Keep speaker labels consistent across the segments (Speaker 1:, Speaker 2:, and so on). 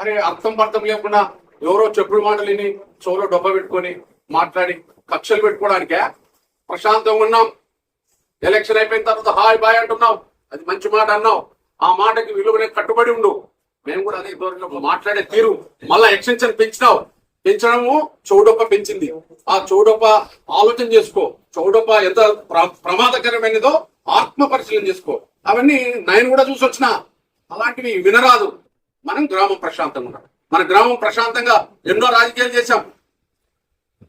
Speaker 1: అరే అర్థం పర్థం లేకుండా ఎవరో చెప్పుడు మాటలు విని చెవులో డొబ్బ పెట్టుకొని మాట్లాడి కక్షలు పెట్టుకోవడానికే ప్రశాంతంగా ఉన్నాం. ఎలక్షన్ అయిపోయిన తర్వాత హాయ్ బాయ్ అంటున్నావు అది మంచి మాట అన్నావు. ఆ మాటకి విలువనే కట్టుబడి ఉండు. మేము కూడా అదే ధోరణిలో మాట్లాడే తీరు మళ్ళా ఎక్స్టెన్షన్ పెంచినావు. పెంచడము చౌడొప్ప పెంచింది. ఆ చౌడొప్ప ఆలోచన చేసుకో. చౌడొప్ప ఎంత ప్ర- ప్రమాదకరమైనదో ఆత్మ పరిశీలన చేసుకో. అవన్నీ నేను కూడా చూసి వచ్చిన. అలాంటివి వినరాదు. మనం గ్రామం ప్రశాంతంగా ఉన్నాం. మన గ్రామం ప్రశాంతంగా ఎన్నో రాజకీయాలు చేశాం.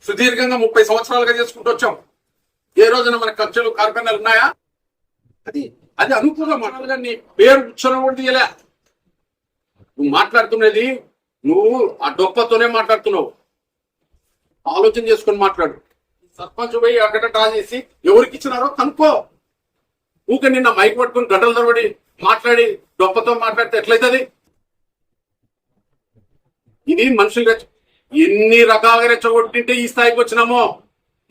Speaker 1: సుదీర్ఘంగా ముప్పై సంవత్సరాలుగా చేసుకుంటూ వచ్చాం. ఏ రోజున మన ఖర్చులు కార్ఖానాలు ఉన్నాయా? అది అది అనుకూల మాటలుగా నీ పేరు ఉచ్చరణ కూడా తీయలే. నువ్వు మాట్లాడుతున్నది నువ్వు ఆ డొప్పతోనే మాట్లాడుతున్నావు. ఆలోచన చేసుకొని మాట్లాడు. సర్పంచ్ పోయి అక్కడ డ్రా చేసి ఎవరికి ఇచ్చినారో కనుక్కో. ఊక నిన్న మైక్ పట్టుకుని గడ్డలు తరబడి మాట్లాడి డొప్పతో మాట్లాడితే ఎట్లయితది? ఇది మనుషులు రెచ్చ ఎన్ని రకాలుగా రెచ్చగొట్టింటే ఈ స్థాయికి వచ్చినామో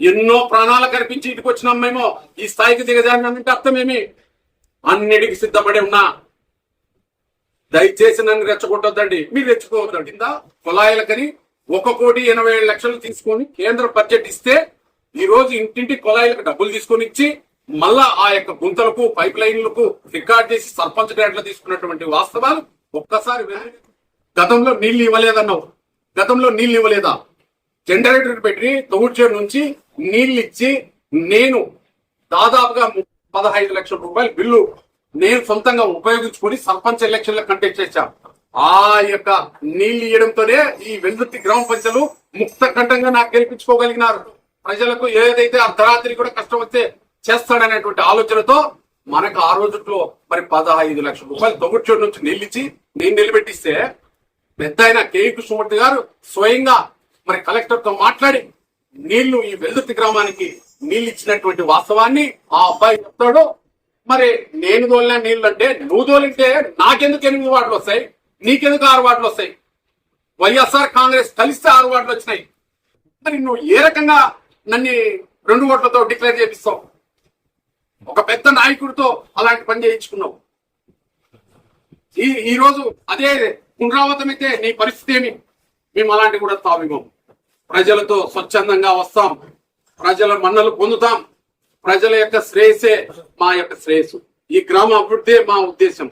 Speaker 1: ఎన్నో ప్రాణాలు కనిపించి ఇటుకు వచ్చినాం మేము ఈ స్థాయికి దిగజారినంటే అర్థమేమి అన్నిటికి సిద్ధపడి ఉన్నా. దయచేసి నన్ను రెచ్చగొట్టొద్దండి. మీరు రెచ్చుకోవద్దండి కింద కుళాయిలకని ఒక కోటి ఎనభై ఏడు లక్షలు తీసుకొని కేంద్ర బడ్జెట్ ఇస్తే ఈ రోజు ఇంటింటి కుళాయిలకు డబ్బులు తీసుకొని ఇచ్చి మళ్ళా ఆ యొక్క గుంతలకు పైప్ లైన్లకు రికార్డ్ చేసి సర్పంచ్ డేట్ల తీసుకున్నటువంటి వాస్తవాలు ఒక్కసారి గతంలో నీళ్ళు ఇవ్వలేదన్నావు. గతంలో నీళ్ళు ఇవ్వలేదా? జనరేటర్ పెట్టి తొగుడ్చేరు నుంచి నీళ్ళు ఇచ్చి నేను దాదాపుగా పదహైదు లక్షల రూపాయల బిల్లు నేను సొంతంగా ఉపయోగించుకొని సర్పంచ్ ఎలక్షన్ కంటెక్ట్ చేశాను ఆ యొక్క నీళ్ళు ఇవ్వడంతోనే ఈ వెల్దుర్తి గ్రామ ప్రజలు ముక్త కంఠంగా నాకు గెలిపించుకోగలిగినారు. ప్రజలకు ఏదైతే అర్ధరాత్రి కూడా కష్టం వస్తే చేస్తాడనేటువంటి ఆలోచనతో మనకు ఆ రోజుట్లో మరి పదహైదు లక్షల రూపాయలు తొగుడ్చేరు నుంచి నిలిచి నేను నిలబెట్టిస్తే పెద్ద అయిన కే. కృష్ణమూర్తి గారు స్వయంగా మరి కలెక్టర్తో మాట్లాడి నీళ్ళు ఈ వెల్దుర్తి గ్రామానికి నీళ్ళు ఇచ్చినటువంటి వాస్తవాన్ని ఆ అబ్బాయి చెప్తాడు. మరి నేను తోలిన నీళ్ళు అంటే నువ్వు దోలింటే నాకెందుకు ఎనిమిది వార్డులు వస్తాయి? నీకెందుకు ఆరు వార్డులు వస్తాయి? వైఎస్ఆర్ కాంగ్రెస్ కలిస్తే ఆరు వార్డులు వచ్చినాయి. మరి నువ్వు ఏ రకంగా నన్ను రెండు ఓట్లతో డిక్లేర్ చేపిస్తావు? ఒక పెద్ద నాయకుడితో అలాంటి పని చేయించుకున్నావు. ఈ ఈ రోజు అదే పునరావృతమైతే నీ పరిస్థితి ఏమి? మేము అలాంటి కూడా తావిమం ప్రజలతో స్వచ్ఛందంగా వస్తాం. ప్రజల మన్నలు పొందుతాం. ప్రజల యొక్క శ్రేయసే మా యొక్క శ్రేయస్సు. ఈ గ్రామ అభివృద్ధి మా ఉద్దేశం.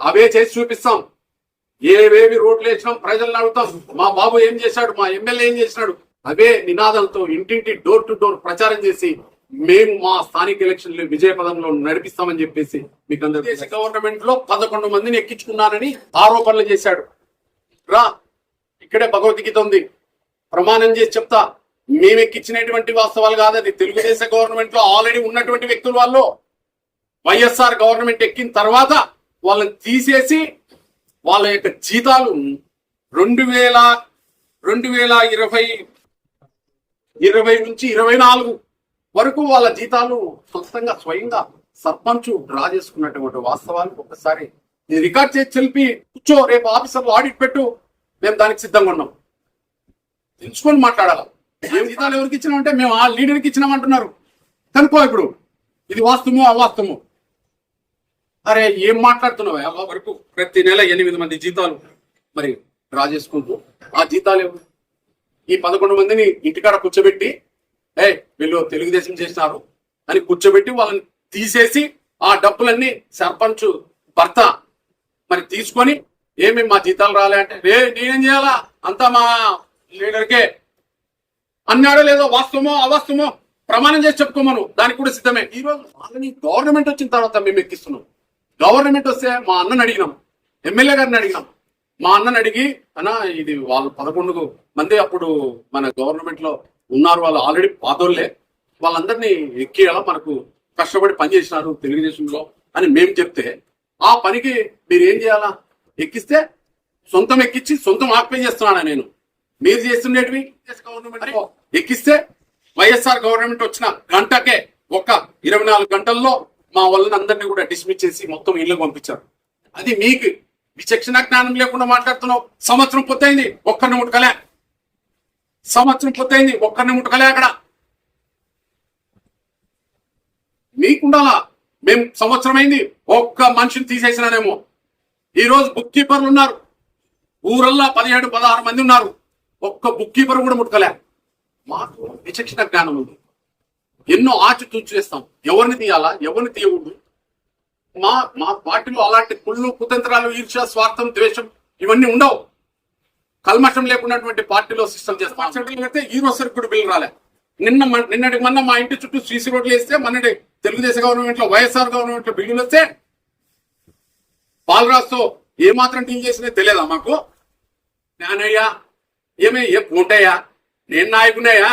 Speaker 1: అవే చేసి చూపిస్తాం. ఏవేవి రోడ్లు వేసినాం ప్రజలను అడుగుతాం. మా బాబు ఏం చేశాడు? మా ఎమ్మెల్యే ఏం చేసినాడు? అవే నినాదాలతో ఇంటింటి డోర్ టు డోర్ ప్రచారం చేసి మేము మా స్థానిక ఎలక్షన్లు విజయ పదంలో నడిపిస్తామని చెప్పేసి మీకు అందరూ దేశ గవర్నమెంట్లో పదకొండు మందిని ఎక్కించుకున్నారని ఆరోపణలు చేశాడు. రా ఇక్కడే భగవద్గీత ఉంది. ప్రమాణం చేసి చెప్తా. మేము ఎక్కించినటువంటి వాస్తవాలు కాదు అది. తెలుగుదేశ గవర్నమెంట్లో ఆల్రెడీ ఉన్నటువంటి వ్యక్తులు వాళ్ళు. వైఎస్ఆర్ గవర్నమెంట్ ఎక్కిన తర్వాత వాళ్ళని తీసేసి వాళ్ళ యొక్క జీతాలు రెండు వేల రెండు వేల ఇరవై ఇరవై నుంచి ఇరవై నాలుగు వరకు వాళ్ళ జీతాలు సొంతంగా స్వయంగా సర్పంచ్ డ్రా చేసుకున్నటువంటి వాస్తవానికి ఒకసారి నేను రికార్డ్ చేసి తెలిపి కూర్చో రేపు ఆఫీసర్లు ఆడిట్ పెట్టు మేము దానికి సిద్ధంగా ఉన్నాం. తెలుసుకొని మాట్లాడాలి? ఏం జీతాలు ఎవరికి ఇచ్చినామంటే మేము ఆ లీడర్కి ఇచ్చినామంటున్నారు. కనుక్కో ఇప్పుడు ఇది వాస్తవము అవాస్తవము? అరే ఏం మాట్లాడుతున్నావు? అవ్వ వరకు ప్రతి నెల ఎనిమిది మంది జీతాలు మరి డ్రా చేసుకుంటూ ఆ జీతాలు ఎవరు? ఈ పదకొండు మందిని ఇంటికాడ కూర్చోబెట్టి ఏ వీళ్ళు తెలుగుదేశం చేసినారు అని కూర్చోబెట్టి వాళ్ళని తీసేసి ఆ డబ్బులన్నీ సర్పంచ్ భర్త మరి తీసుకొని ఏమి మా జీతాలు రాలే అంటే రే నేనేం చేయాలా? అంతా మా లీడర్కే. అన్నాడో లేదో వాస్తవమో అవాస్తవమో ప్రమాణం చేసి చెప్పుకోమను. దానికి కూడా సిద్ధమే. ఈ రోజు వాళ్ళని గవర్నమెంట్ వచ్చిన తర్వాత మేము ఎక్కిస్తున్నాం. గవర్నమెంట్ వస్తే మా అన్నని అడిగినాం. ఎమ్మెల్యే గారిని అడిగినాం. మా అన్నని అడిగి అన్న ఇది వాళ్ళు పదకొండు మంది అప్పుడు మన గవర్నమెంట్లో ఉన్నారు వాళ్ళు ఆల్రెడీ పాతోళ్ళే. వాళ్ళందరినీ ఎక్కియాలా మనకు కష్టపడి పనిచేసినారు తెలుగుదేశంలో అని మేము చెప్తే ఆ పనికి మీరు ఏం చేయాలా? ఎక్కిస్తే సొంతం ఎక్కించి సొంతం ఆక్యుపై చేస్తున్నానా నేను? మీరు చేస్తుండేటివి? గవర్నమెంట్. ఎక్కిస్తే వైఎస్ఆర్ గవర్నమెంట్ వచ్చిన గంటకే ఒక ఇరవై నాలుగు గంటల్లో మా వాళ్ళని అందరినీ కూడా డిస్మిస్ చేసి మొత్తం ఇళ్ళకి పంపించారు. అది మీకు విచక్షణ జ్ఞానం లేకుండా మాట్లాడుతున్నావు. సంవత్సరం పూర్తయింది. ఒక్కరిని ముట్టుకలే సంవత్సరం పూర్తయింది ఒక్కరిని ముట్టుకలే అక్కడ. మీకుండాలా మేము సంవత్సరం అయింది ఒక్క మనిషిని తీసేసినానేమో ఈ రోజు బుక్ కీపర్లు ఉన్నారు. ఊరల్లా పదిహేడు పదహారు మంది ఉన్నారు. ఒక్క బుక్ కీపర్ కూడా ముట్టుకలే. మాకు విచక్షణ జ్ఞానం ఉంది. ఎన్నో ఆచి తూచి చేస్తాం. ఎవరిని తీయాలా ఎవరిని తీయకూడదు? మా మా పార్టీలో అలాంటి కుళ్ళు కుతంత్రాలు ఈర్ష స్వార్థం ద్వేషం ఇవన్నీ ఉండవు. కల్మషం లేకున్నటువంటి పార్టీలో సిస్టమ్ చేస్తాం అయితే ఈ రోజు కూడా బిల్లు రాలే. నిన్న నిన్నటి మొన్న మా ఇంటి చుట్టూ సీసీ రోడ్లు వేస్తే మొన్నటి తెలుగుదేశం గవర్నమెంట్లో వైఎస్ఆర్ గవర్నమెంట్లో బిల్లులు వస్తే బాలరాజుతో ఏమాత్రం డీల్ చేసినా తెలియదా మాకు? నానయ్యా ఏమే ఏ పూటయ్యా? నేను నాయకునయ్యా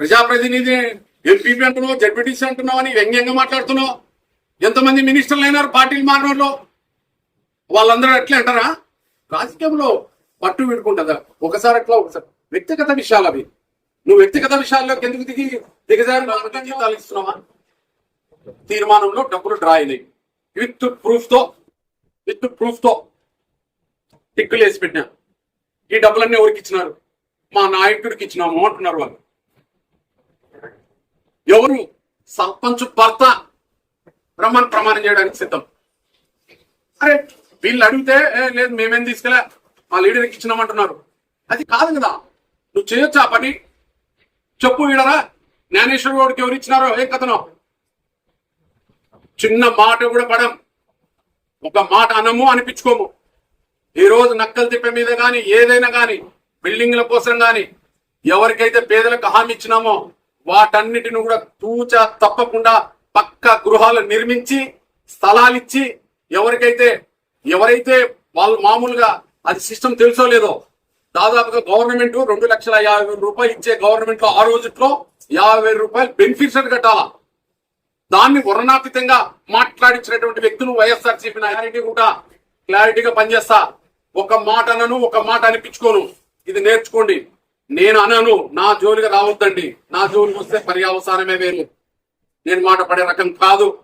Speaker 1: ప్రజాప్రతినిధి ఎంపీపీ అంటున్నావు జడ్పీటీసీ అంటున్నావు అని వ్యంగ్యంగా మాట్లాడుతున్నావు. ఎంతమంది మినిస్టర్లు అయినారు పార్టీలు మారిన వాళ్ళందరూ ఎట్లా అంటారా? రాజకీయంలో పట్టు విడుకుంటుందా? ఒకసారి అట్లా ఒకసారి. వ్యక్తిగత విషయాలు అవి. నువ్వు వ్యక్తిగత విషయాల్లోకి ఎందుకు దిగి దిగజారి? వాళ్ళకి జీతాలు ఇస్తున్నావా? తీర్మానంలో డబ్బులు డ్రా అయినాయి. విత్ ప్రూఫ్తో విత్ ప్రూఫ్తో టిక్కులు వేసి పెట్టినా. ఈ డబ్బులన్నీ ఎవరికి ఇచ్చినారు? మా నాయకుడికి ఇచ్చినాము అంటున్నారు వాళ్ళు. ఎవరు? సర్పంచ్ భర్త రమ్మని ప్రమాణం చేయడానికి సిద్ధం. అరే వీళ్ళు అడిగితే లేదు మేమేం తీసుకెళ్ళా మా లీడర్కి ఇచ్చినామంటున్నారు. అది కాదు కదా. నువ్వు చేయొచ్చు ఆ పని? చెప్పు వీడరా. జ్ఞానేశ్వర గౌడ్కి ఎవరు ఇచ్చినారో ఏ కథనో? చిన్న మాట కూడా పడం ఒక మాట అనము అనిపించుకోము. ఈ రోజు నక్కల తిప్ప మీద కానీ ఏదైనా కానీ బిల్డింగ్ల కోసం కానీ ఎవరికైతే పేదలకు హామీ ఇచ్చినామో వాటన్నిటిని కూడా తూచ తప్పకుండా పక్క గృహాలు నిర్మించి స్థలాలు ఇచ్చి ఎవరికైతే ఎవరైతే వాళ్ళు మామూలుగా అది సిస్టమ్ తెలుసో లేదో దాదాపుగా గవర్నమెంట్ రెండు లక్షల యాభై వేల రూపాయలు ఇచ్చే గవర్నమెంట్లో ఆ రోజుట్లో యాభై వేల రూపాయలు బెనిఫిట్స్ అని కట్టాలా? దాన్ని వర్ణాతీతంగా మాట్లాడించినటువంటి వ్యక్తులు వైఎస్ఆర్ సిపి నాయకుడికి కూడా క్లారిటీగా పనిచేస్తా. ఒక మాట అనను ఒక మాట అనిపించుకోను. ఇది నేర్చుకోండి. నేను అనను నా జోలికి రావద్దండి. నా జోలికి వస్తే పర్యావసానమే వేరు. నేను మాట పడే రకం కాదు.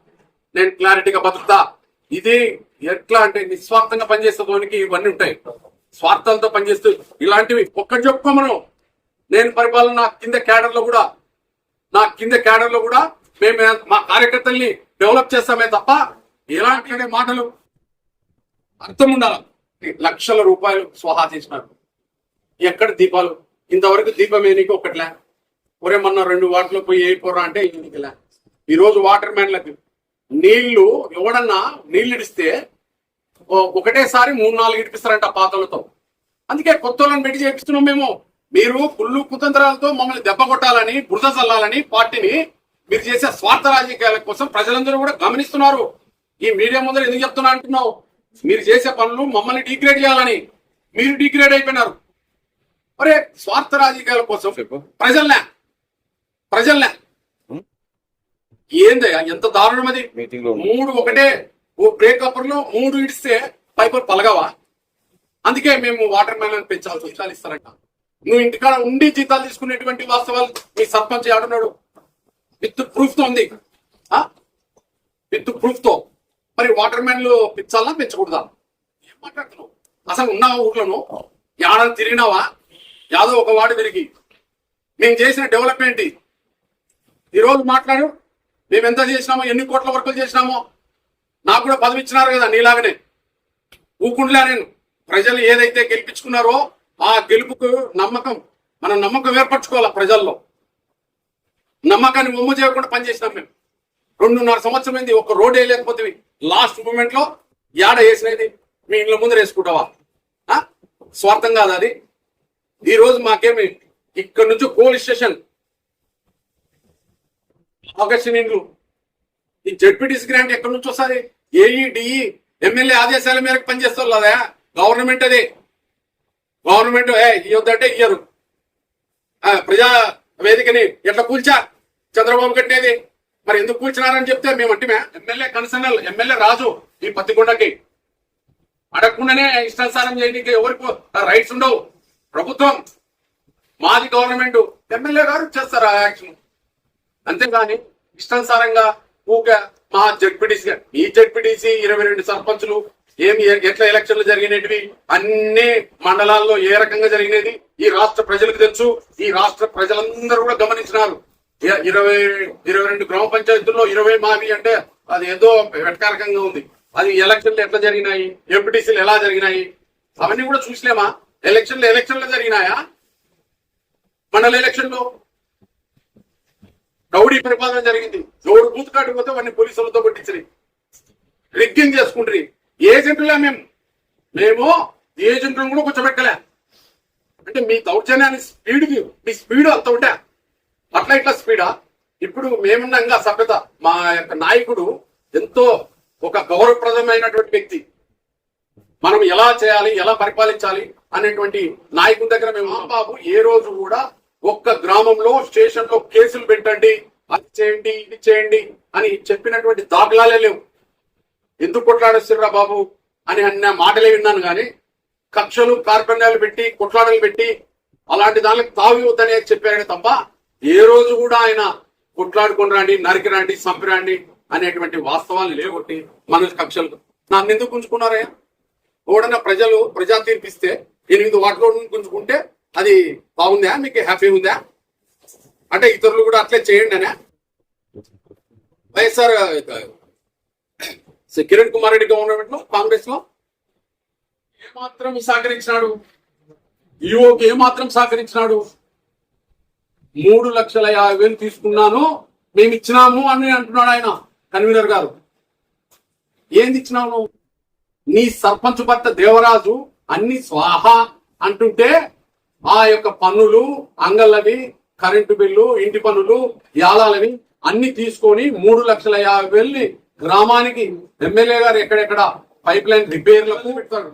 Speaker 1: నేను క్లారిటీగా బతుకుతా. ఇది ఎట్లా అంటే నిస్వార్థంగా పనిచేసే తోనికి ఇవన్నీ ఉంటాయి. స్వార్థాలతో పనిచేస్తూ ఇలాంటివి ఒక్కటి చెప్పుకోమను నేను పరిపాలన నా కింద క్యాడర్లో కూడా నా కింద క్యాడర్లో కూడా మేము మా కార్యకర్తల్ని డెవలప్ చేస్తామే తప్ప ఎలాంటి మాటలు అర్థం ఉండాలి. లక్షల రూపాయలు స్వహా చేసినారు. ఎక్కడ దీపాలు? ఇంతవరకు దీపం ఏనికి ఒకట్లే ఒరే మొన్న రెండు వాటిలో పోయి అయిపోరా అంటే ఈయనకిలే ఈ రోజు వాటర్ మ్యాన్లకు నీళ్ళు ఎవడన్నా నీళ్ళు ఇడిస్తే ఒకటేసారి మూడు నాలుగు ఇడిపిస్తారంట పాతలతో అందుకే కొత్త వాళ్ళని పెట్టి చేపిస్తున్నాం మేము. మీరు కుళ్ళు కుతంత్రాలతో మమ్మల్ని దెబ్బ కొట్టాలని బురద చల్లాలని పార్టీని మీరు చేసే స్వార్థ రాజకీయాల కోసం ప్రజలందరూ కూడా గమనిస్తున్నారు. ఈ మీడియా ముందర ఎందుకు చెప్తున్నా అంటున్నావు? మీరు చేసే పనులు మమ్మల్ని డిగ్రేడ్ చేయాలని. మీరు డిగ్రేడ్ అయిపోయినారు. అరే స్వార్థ రాజకీయాల కోసం ప్రజల్నే ప్రజల్నే. ఏందయ్యా ఎంత దారుణం అది? మూడు ఒకటే. ఓ బ్రేక్లో మూడు ఇడిస్తే పైపర్ పలగవా? అందుకే మేము వాటర్ మ్యాన్ పెంచాల్సి జీతాలు ఇస్తారంట. నువ్వు ఇంటికాడ ఉండి జీతాలు తీసుకునేటువంటి వాస్తవాలు మీ సర్పంచ్ ఆడున్నాడు విత్ ప్రూఫ్తో ఉంది. విత్ ప్రూఫ్తో. మరి వాటర్ మ్యాన్లు పెంచాలా పెంచకూడదా? ఏం మాట్లాడుతున్నావు? అసలు ఉన్నావా ఊర్లోను? యాడని తిరిగినావా? యాదో ఒక వాడు తిరిగి. మేము చేసిన డెవలప్మెంట్ ఈ రోజు మాట్లాడు. మేము ఎంత చేసినామో ఎన్ని కోట్ల వర్కులు చేసినామో? నాకు కూడా పదవి ఇచ్చినారు కదా నీలాగనే. ఊకుండలే నేను. ప్రజలు ఏదైతే గెలిపించుకున్నారో ఆ గెలుపుకు నమ్మకం మన నమ్మకం ఏర్పరచుకోవాలి ప్రజల్లో? నమ్మకాన్ని ఒమ్ము చేయకుండా పనిచేసినాం మేము. రెండున్నర సంవత్సరం అయింది ఒక రోడ్ వేయలేకపోతే లాస్ట్ మూమెంట్లో యాడ వేసినది? మీ ఇంట్లో ముందర వేసుకుంటావా? స్వార్థం కాదు అది? ఈ రోజు మాకేమి? ఇక్కడ నుంచి పోలీస్ స్టేషన్. ఆగస్టు ఇండ్లు ఈ జడ్పీటీసీ గ్రాంట్ ఎక్కడి నుంచి వస్తుంది? ఏఈడిఈ ఎమ్మెల్యే ఆదేశాల మేరకు పనిచేస్తారు కదా గవర్నమెంట్ అదే. గవర్నమెంట్ ఏ ఇవ్వద్దంటే ఇయ్యరు. ప్రజా వేదికని ఎట్లా కూల్చా? చంద్రబాబు కట్టేది మరి ఎందుకు కూల్చినారని చెప్తే మేము అంటే ఎమ్మెల్యే కన్సర్నల్ ఎమ్మెల్యే రాజు ఈ పత్తికొండకి. అడగకుండానే ఇష్టానుసారం చేయడానికి ఎవరికి రైట్స్ ఉండవు. ప్రభుత్వం మాది గవర్నమెంట్. ఎమ్మెల్యే గారు చేస్తారు ఆ యాక్షన్? అంతేగాని ఇష్టానుసారంగా ఊక మా జడ్పీటీసీ ఈ జడ్పీటీసీ ఇరవై రెండు సర్పంచులు ఏమి ఎట్లా ఎలక్షన్లు జరిగినవి అన్ని మండలాల్లో ఏ రకంగా జరిగినది ఈ రాష్ట్ర ప్రజలకు తెలుసు. ఈ రాష్ట్ర ప్రజలందరూ కూడా గమనించినారు. ఇరవై ఇరవై రెండు గ్రామ పంచాయతీల్లో ఇరవై మావి అంటే అది ఏదో వెటకారకంగా ఉంది. అది ఎలక్షన్లు ఎట్లా జరిగినాయి? ఎంపీటీసీలు ఎలా జరిగినాయి? అవన్నీ కూడా చూసలేమా ఎలక్షన్లు ఎలక్షన్లు జరిగినాయా? మండల ఎలక్షన్లు? రౌడీ పరిపాలన జరిగింది. ఎవడు బూత్ కాడికి పోతే వాడిని పోలీసులతో పట్టించరు. రిగ్గింగ్ చేసుకుంటారు. ఏజెంట్లే మేము మేము ఏజెంట్లను కూడా కూర్చోబెట్టలే. అంటే మీ దౌర్జన్యాన్ని స్పీడ్ మీ స్పీడ్ అంత ఉంటే. అట్లా ఇట్లా స్పీడా? ఇప్పుడు మేమున్నాగా సభ్యత మా యొక్క నాయకుడు ఎంతో ఒక గౌరవప్రదమైనటువంటి వ్యక్తి. మనం ఎలా చేయాలి ఎలా పరిపాలించాలి అనేటువంటి నాయకుడి దగ్గర మేము బాబు ఏ రోజు కూడా ఒక్క గ్రామంలో స్టేషన్లో కేసులు పెట్టండి అది చేయండి ఇది చేయండి అని చెప్పినటువంటి దాఖలాలే లేవు. ఎందుకు కొట్లాడేస్తుర్రా బాబు అని అన్న మాటలే విన్నాను కానీ కక్షలు కార్పణ్యాలు పెట్టి కొట్లాడలు పెట్టి అలాంటి దానికి తావి వద్దనే చెప్పాడు తప్ప ఏ రోజు కూడా ఆయన కొట్లాడుకుని రాండి నరికి రాండి చంపిరండి అనేటువంటి వాస్తవాలు లేకొట్టి మన కక్షలు నన్ను ఎందుకు గుంజుకున్నారయ్యా? ఓడన ప్రజలు ప్రజా తీర్పిస్తే ఎనిమిది వాటిలో గుంజుకుంటే అది బాగుందా? మీకు హ్యాపీ ఉందా? అంటే ఇతరులు కూడా అట్లే చేయండి అనే? వైఎస్ఆర్ కిరణ్ కుమార్ రెడ్డి గవర్నమెంట్లో కాంగ్రెస్లో ఏమాత్రం సహకరించినాడు? ఈఓకి ఏమాత్రం సహకరించినాడు? మూడు లక్షల యాభై వేలు తీసుకున్నాను మేము ఇచ్చినాము అని అంటున్నాడు ఆయన కన్వీనర్ గారు. ఏంది ఇచ్చినావు నీ సర్పంచ్ భర్త దేవరాజు అన్ని స్వాహ అంటుంటే ఆ యొక్క పన్నులు అంగళ్ళవి కరెంటు బిల్లు ఇంటి పన్నులు యాలాలవి అన్ని తీసుకొని మూడు లక్షల యాభై వేలని గ్రామానికి ఎమ్మెల్యే గారు ఎక్కడెక్కడ పైప్ లైన్ రిపేర్లకు పెడతాడు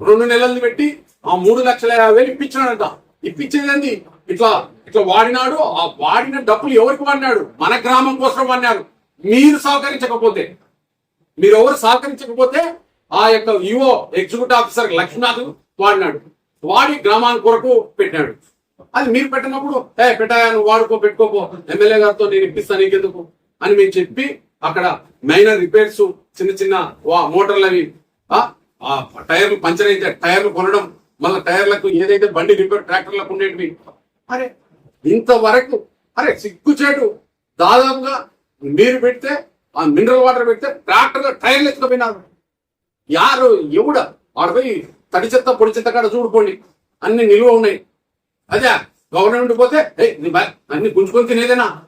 Speaker 1: రెండు నెలలు పెట్టి ఆ మూడు లక్షల యాభై వేలు ఇప్పించినాడంట. ఇప్పించేది ఇట్లా ఇట్లా వాడినాడు ఆ వాడిన డబ్బులు ఎవరికి వాడినాడు? మన గ్రామం కోసం వాడినాడు. మీరు సహకరించకపోతే. మీరు ఎవరు సహకరించకపోతే ఆ యొక్క యువో ఎగ్జిక్యూటివ్ ఆఫీసర్ లక్ష్మీనాథ్ వాడినాడు. వాడి గ్రామాల కొరకు పెట్టాడు అది మీరు పెట్టినప్పుడు ఏ పెట్టాయా నువ్వు వాడుకో పెట్టుకోపో ఎమ్మెల్యే గారితో నేను ఇప్పిస్తాను నీకెందుకు? అని మేము చెప్పి అక్కడ మైనర్ రిపేర్స్ చిన్న చిన్న వా- మోటార్లు అవి ఆ, టైర్లు పంచర్ అయితే టైర్లు కొనడం మళ్ళీ టైర్లకు ఏదైతే బండి రిపేర్ ట్రాక్టర్లకు ఉండేటివి. అరే ఇంతవరకు అరే సిగ్గుచేటు దాదాపుగా మీరు పెడితే ఆ మినరల్ వాటర్ పెడితే ట్రాక్టర్ టైర్లు ఎత్తుకుపోయినారు. యారు ఎవడ? వాడు పోయి తడి చెత్త పొడి చెత్త కాడ చూడుకోండి. అన్ని నిల్వ ఉన్నాయి. అదే గవర్నమెంట్ పోతే ఏ నీ అన్ని గుంజుకొని తినేదేనా?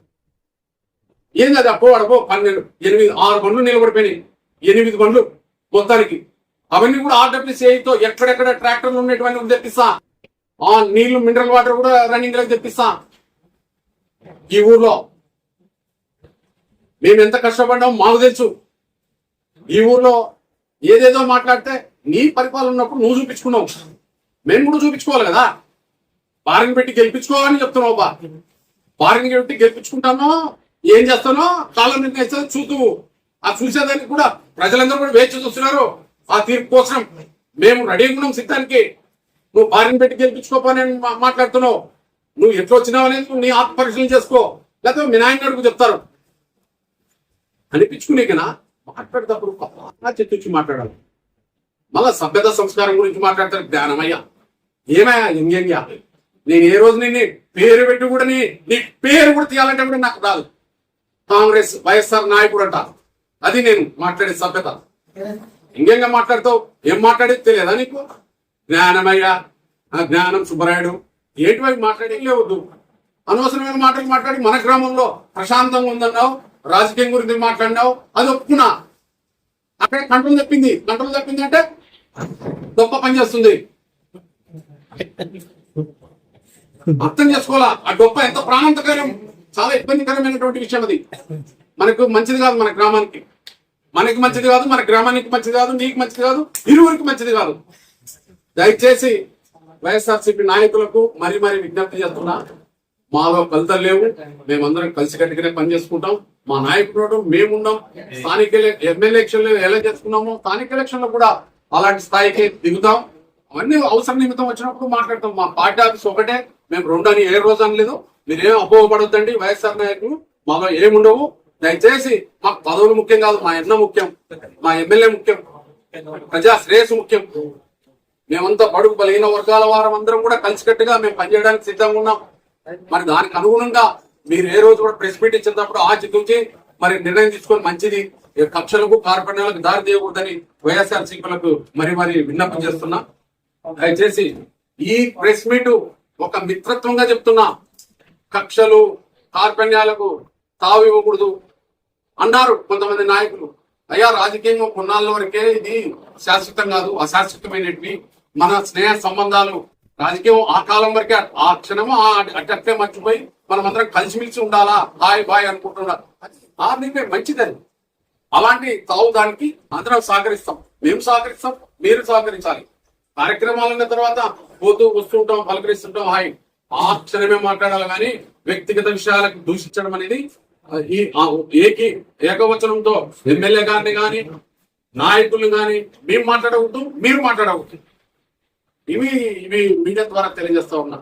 Speaker 1: ఏంది అది? అప్పో అడపో పన్నెండు ఎనిమిది ఆరు బండ్లు నిలబడిపోయినాయి. ఎనిమిది బండ్లు మొత్తానికి. అవన్నీ కూడా ఆర్డబ్ల్యూసీఐతో ఎక్కడెక్కడ ట్రాక్టర్లు ఉండేటువంటి తెప్పిస్తా. ఆ నీళ్ళు మినరల్ వాటర్ కూడా రన్నింగ్లో తెప్పిస్తా. ఈ ఊర్లో మేము ఎంత కష్టపడ్డాం మాకు తెలుసు. ఈ ఊర్లో ఏదేదో మాట్లాడితే నీ పరిపాలన ఉన్నప్పుడు నువ్వు చూపించుకున్నావు. మేము కూడా చూపించుకోవాలి కదా. బారిని పెట్టి గెలిపించుకోవాలని చెప్తున్నావు బా. బారిని పెట్టి గెలిపించుకుంటానో ఏం చేస్తానో కాలం నిర్ణయిస్తా చూతూ ఆ చూసేదానికి కూడా ప్రజలందరూ కూడా వేచి చూస్తున్నారు. ఆ తీర్పు కోసం మేము రెడీగా ఉన్నాం సిద్ధానికి. నువ్వు బారిని పెట్టి గెలిపించుకోపని మాట్లాడుతున్నావు. నువ్వు ఎట్లా వచ్చినావు అనేది నువ్వు నీ ఆత్మపరిశీలన చేసుకో. లేకపోతే మీ నాయన అడుగు చెప్తారు. అనిపించుకునేకనా మాట్లాడేటప్పుడు బాగా చెత్తొచ్చి మాట్లాడాలి. మళ్ళా సభ్యత సంస్కారం గురించి మాట్లాడతారు జ్ఞానమయ్యా. ఏమయ్యా? ఎంగేంగ్యా నేను ఏ రోజు నిన్ను పేరు పెట్టి కూడా నీ నీ పేరు కూడా తీయాలంటే కూడా నాకు రాదు. కాంగ్రెస్ వైఎస్ఆర్ నాయకుడు అంటారు అది నేను మాట్లాడే సభ్యత. ఇంకేంగా మాట్లాడతావు? ఏం మాట్లాడేది తెలియదా నీకు? జ్ఞానమయ్యా. ఆ జ్ఞానం సుబ్బరాయుడు. ఏంటివి మాట్లాడి లేవద్దు. అనవసరమైన మాటలు మాట్లాడి మన గ్రామంలో ప్రశాంతంగా ఉందన్నావు. రాజకీయం గురించి మాట్లాడినావు. అది ఒప్పుకున్నా. అక్కడ కంట్రోల్ తప్పింది కంట్రోల్ తప్పింది అంటే గొప్ప పని చేస్తుంది. అర్థం చేసుకోవాలా? ఆ గొప్ప ఎంత ప్రాణాంతకరం చాలా ఇబ్బందికరమైనటువంటి విషయం అది. మనకు మంచిది కాదు మన గ్రామానికి. మనకి మంచిది కాదు మన గ్రామానికి మంచిది కాదు నీకు మంచిది కాదు ఇరువురికి మంచిది కాదు. దయచేసి వైఎస్ఆర్సీపీ నాయకులకు మరి మరి విజ్ఞప్తి చేస్తున్నా. మాలో కలిత లేవు. మేమందరం కలిసికట్టుగానే పని చేసుకుంటాం. మా నాయకుడు మేమున్నాం. స్థానిక ఎమ్మెల్యే ఎలక్షన్లో ఎలా చేసుకున్నామో స్థానిక ఎలక్షన్లో కూడా అలాంటి స్థాయికి దిగుతాం. అవన్నీ అవసరం నిమిత్తం వచ్చినప్పుడు మాట్లాడతాం. మా పార్టీ ఆఫీస్ ఒకటే. మేము రెండు అని ఏ రోజు అనలేదు. మీరేం అపోహపడొద్దండి వైఎస్ఆర్ నాయకులు. మాలో ఏముండవు. దయచేసి మాకు పదవులు ముఖ్యం కాదు. మా ఎన్న ముఖ్యం. మా ఎమ్మెల్యే ముఖ్యం. ప్రజా శ్రేయస్సు ముఖ్యం. మేమంతా బడుగు బలిగిన వర్గాల వారం అందరం కూడా కలిసికట్టుగా మేము పనిచేయడానికి సిద్ధంగా ఉన్నాం. మరి దానికి అనుగుణంగా మీరు ఏ రోజు కూడా ప్రెస్ మీట్ ఇచ్చినప్పుడు ఆచితూచి మరి నిర్ణయం తీసుకొని మంచిది. కక్షలకు కార్పణ్యాలకు దారి తీయకూడదని వైఎస్ఆర్ సీపీలకు మరి మరి విన్నపం చేస్తున్నా. దయచేసి ఈ ప్రెస్ మీట్ ఒక మిత్రత్వంగా చెప్తున్నా. కక్షలు కార్పణ్యాలకు తావు ఇవ్వకూడదు అన్నారు కొంతమంది నాయకులు. అయ్యా రాజకీయంగా కొన్నాళ్ళ వరకే ఇది శాశ్వతం కాదు అశాశ్వతమైనటివి. మన స్నేహ సంబంధాలు రాజకీయం ఆ కాలం వరకే ఆ క్షణము ఆ అట్టే మర్చిపోయి మనమందరం కలిసిమెలిసి ఉండాలా? హాయ్ బాయ్ అనుకుంటున్నారు ఆ నిర్ణయం మంచిదని. అలాంటి తావు దానికి అందరం సహకరిస్తాం. మేము సహకరిస్తాం మీరు సహకరించాలి. కార్యక్రమాలు ఉన్న తర్వాత పోతూ వస్తుంటాం పలకరిస్తుంటాం హాయ్. ఆ క్షణమే మాట్లాడాలి కానీ వ్యక్తిగత విషయాలకు దూషించడం అనేది ఆ, ఈ ఏకి ఏకవచనంతో ఎమ్మెల్యే గారిని కానీ నాయకుల్ని కానీ మేము మాట్లాడవద్దు మీరు మాట్లాడవద్దు ఇవి ఇవి మీడియా ద్వారా తెలియజేస్తా ఉన్నా.